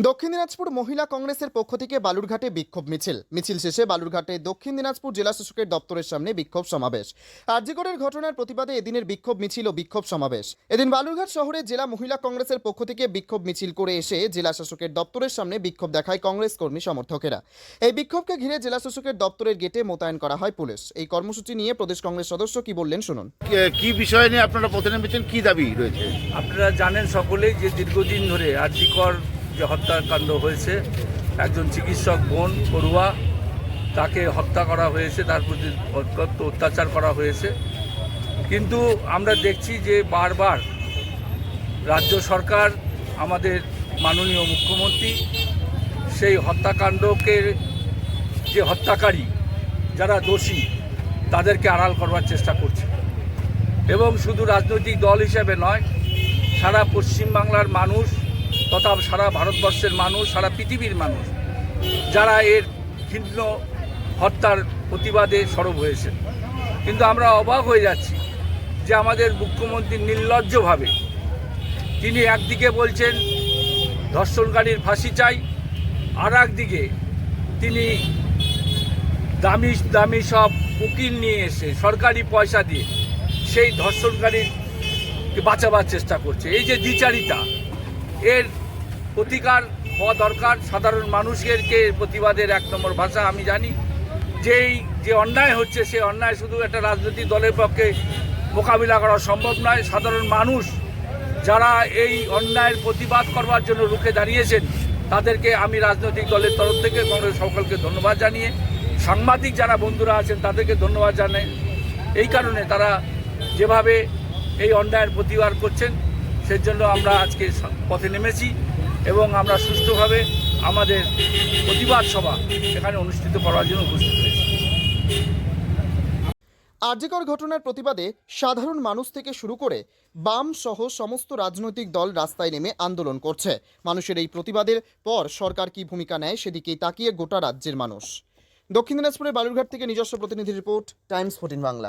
দক্ষিণ দিনাজপুর মহিলা কংগ্রেসের পক্ষ থেকে বালুরঘাটে বিক্ষোভ মিছিল। মিছিল শেষে বালুরঘাটে দক্ষিণ দিনাজপুর জেলা শাসকের দপ্তরের সামনে বিক্ষোভ সমাবেশ। আরজিগড়ের ঘটনার প্রতিবাদে এদিনের বিক্ষোভ মিছিল ও বিক্ষোভ সমাবেশ। এদিন বালুরঘাট শহরে জেলা মহিলা কংগ্রেসের পক্ষ থেকে বিক্ষোভ মিছিল করে এসে জেলা শাসকের দপ্তরের সামনে বিক্ষোভ দেখায় কংগ্রেস কর্মী সমর্থকেরা। এই বিক্ষোভকে ঘিরে জেলা শাসকের দপ্তরের গেটে মোতায়েন করা হয় পুলিশ। এই কর্মসূচি নিয়ে প্রদেশ কংগ্রেস সদস্য কি বললেন শুনুন। কি- বিষয় নিয়ে আপনারা নেমেছেন কি দাবি রয়েছে? আপনারা জানেন সকলেই যে দীর্ঘদিন ধরে আর্যিকর যে হত্যাকাণ্ড হয়েছে, একজন চিকিৎসক বোন পড়ুয়া, তাকে হত্যা করা হয়েছে, তার প্রতি অত্যন্ত অত্যাচার করা হয়েছে। কিন্তু আমরা দেখছি যে বারবার রাজ্য সরকার, আমাদের মাননীয় মুখ্যমন্ত্রী, সেই হত্যাকাণ্ডকে যে হত্যাকারী, যারা দোষী, তাদেরকে আড়াল করবার চেষ্টা করছে। এবং শুধু রাজনৈতিক দল হিসেবে নয়, সারা পশ্চিমবাংলার মানুষ তথা সারা ভারতবর্ষের মানুষ, সারা পৃথিবীর মানুষ, যারা এর ঘৃণ্য হত্যার প্রতিবাদে সরব হয়েছে। কিন্তু আমরা অবাক হয়ে যাচ্ছি যে আমাদের মুখ্যমন্ত্রী নির্লজ্জভাবে তিনি একদিকে বলছেন, ধর্ষণকারীর ফাঁসি চাই, আর একদিকে তিনি দামি দামি সব উকিল নিয়ে এসে সরকারি পয়সা দিয়ে সেই ধর্ষণকারীর বাঁচাবার চেষ্টা করছে। এই যে দ্বিচারিতা এর প্রতিকার হওয়া দরকার। সাধারণ মানুষের কে প্রতিবাদের এক নম্বর ভাষা, আমি জানি। যেই যে অন্যায় হচ্ছে, সে অন্যায় শুধু একটা রাজনৈতিক দলের পক্ষে মোকাবিলা করা সম্ভব নয়। সাধারণ মানুষ যারা এই অন্যায়ের প্রতিবাদ করবার জন্য রুখে দাঁড়িয়েছেন, তাদেরকে আমি রাজনৈতিক দলের তরফ থেকে কংগ্রেস সকলকে ধন্যবাদ জানিয়ে, সাংবাদিক যারা বন্ধুরা আছেন, তাদেরকে ধন্যবাদ জানাই। এই কারণে তারা যেভাবে এই অন্যায়ের প্রতিবাদ করছেন সেজন্য আমরা আজকে পথে নেমেছি এবং আমরা সুষ্ঠুভাবে আমাদের প্রতিবাদ সভা এখানে অনুষ্ঠিত করার জন্য উপস্থিত হয়েছি। আর্যিকর ঘটনার প্রতিবাদে সাধারণ মানুষ থেকে শুরু করে বাম সহ সমস্ত রাজনৈতিক দল রাস্তায় নেমে আন্দোলন করছে। মানুষের এই প্রতিবাদের পর সরকার কি ভূমিকা নেয় সেদিকেই তাকিয়ে গোটা রাজ্যের মানুষ। দক্ষিণ দিনাজপুরের বালুরঘাট থেকে নিজস্ব প্রতিনিধি রিপোর্ট, টাইমস ফোর্টিন বাংলা।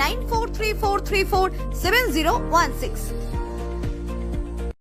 9434347016.